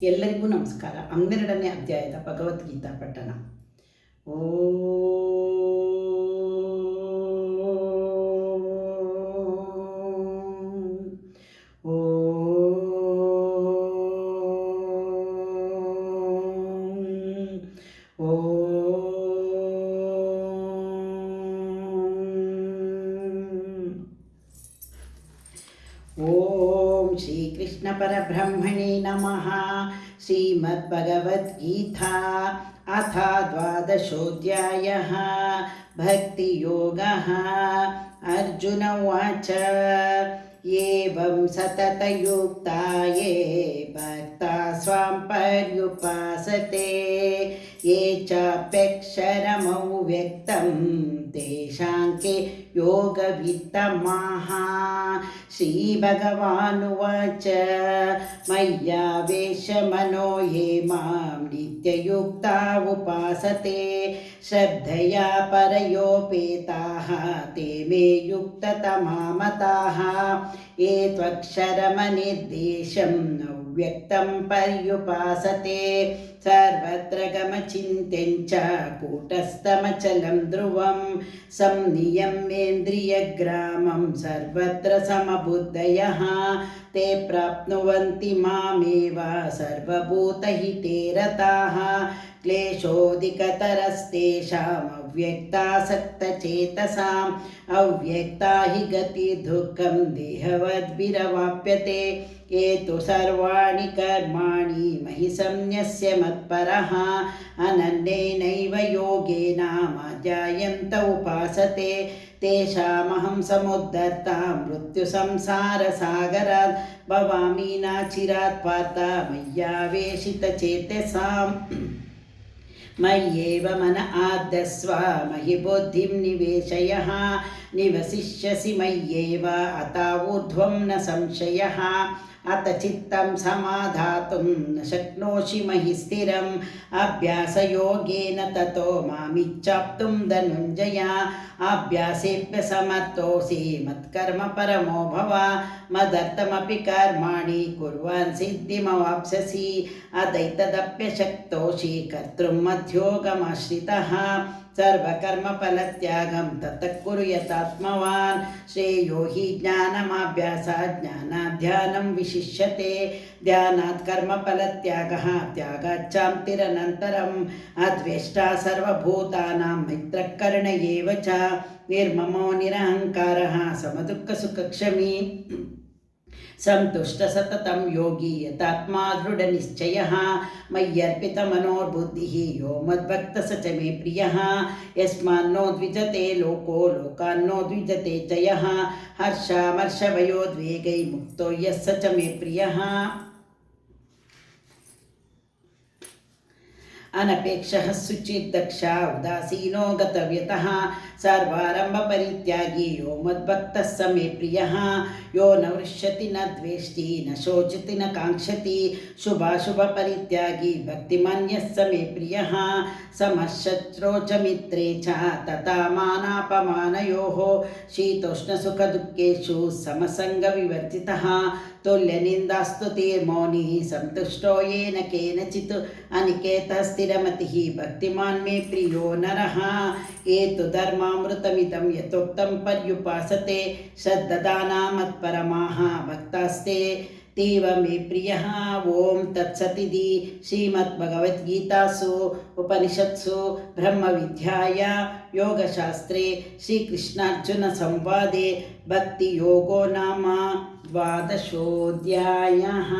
ಎಲ್ಲರಿಗೂ ನಮಸ್ಕಾರ ಹನ್ನೆರಡನೇ ಅಧ್ಯಾಯದ ಭಗವದ್ಗೀತಾ ಪಠಣ ಓ ॐ श्रीकृष्णपरब्रह्मणे नमः। श्रीमद्भगवद्गीता अथ द्वादशोऽध्यायः। भक्तियोगः। अर्जुन उवाच, एवं सततयुक्ता ये भक्ता स्वां पर्युपासते। ये चाप्यक्षरमौ व्यक्तं के योगवित्तमाः। श्रीभगवानुवाच मय्यावेशमनो ये मां नित्ययुक्ता उपासते श्रद्धया परयोपेताः ते मे युक्ततमामताः ये त्वक्षरमनिर्देशं व्यक्तं पर्युपासते सर्वत्र गमचिन्त्यं च कूटस्थमचलं ध्रुवं संनियम्येन्द्रियग्रामं सर्वत्र समबुद्धयः ते प्राप्नुवन्ति मामेव सर्वभूतहिते रताः। क्लेशोऽधिकतरस्तेषाम् अव्यक्तासक्तचेतसाम् अव्यक्ता हि गतिर्दुःखं देहवद्भिरवाप्यते। ये तु सर्वाणि कर्माणि मयि संन्यस्य मत्परः। अनन्येनैव योगेन माध्यायन्त उपासते। तेषामहं समुद्धर्ता मृत्युसंसारसागरात् भवामि नाचिरात् पार्ता मय्यावेशितचेतसाम् मय्येव मन आद्यस्व मयि बुद्धिं निवेशयः निवसिष्यसि मय्येव अता ऊर्ध्वं न संशयः अत चित्तं समाधातुं न शक्नोषि महि स्थिरम्। अभ्यासयोगेन ततो मामिच्छाप्तुं धनुञ्जय। अभ्यासेभ्य समर्थोऽसि मत्कर्म परमो भव। मदर्थमपि कर्माणि कुर्वन् सिद्धिमवाप्स्यसि। अदैतदप्यशक्तोषि कर्तुं मध्योगमाश्रितः। सर्वकर्मफलत्यागं ततः कुरु यतात्मवान् श्रेयो हि ज्ञानमाभ्यासात् ज्ञानाध्यानं विशिष्यते। ध्यानात् कर्मफलत्यागः त्यागाच्चान्तिरनन्तरम् अद्वेष्टा सर्वभूतानां मित्रकर्ण एव च। निर्ममो निरहङ्कारः, समदुःखसुखक्षमी। सन्तुष्टसततं योगी यतात्मा दृढनिश्चयः। मय्यर्पितमनोर्बुद्धिः यो मद्भक्तः स च मे प्रियः। यस्मान्नो द्विजते लोको लोकान्नो द्विजते जय। यः हर्षामर्षभयोद्वेगैर्मुक्तो यः स च मे प्रियः। अनपेक्षः शुचिर्दक्षा उदासीनो गतव्यतः सर्वारम्भपरित्यागी यो मद्भक्तः स मे प्रियः। यो न वृष्यति, न द्वेष्टि, न शोचति, न काङ्क्षति। शुभाशुभपरित्यागी भक्तिमन्यः स मे प्रियः। समशत्रोचमित्रे च तथा मानापमानयोः। शीतोष्णसुखदुःखेषु समसङ्गविवर्जितः। तुल्यनिन्दास्तुतिर्मौनी सन्तुष्टो येन केनचित् अनिकेतः स्थिरमतिः भक्तिमान् मे प्रियो नरः एतु धर्मामृतमिदं यथोक्तं पर्युपासते श्रद्ददाना मत्परमाः भक्तास्ते तीव मे प्रिय। ॐ तत्सती श्रीमद्भगवद्गीतासु उपनिषत्सु ब्रह्मविद्याया योगशास्त्रे श्रीकृष्णार्जुनसंवादे भक्तियोगो नाम द्वादशोऽध्यायः।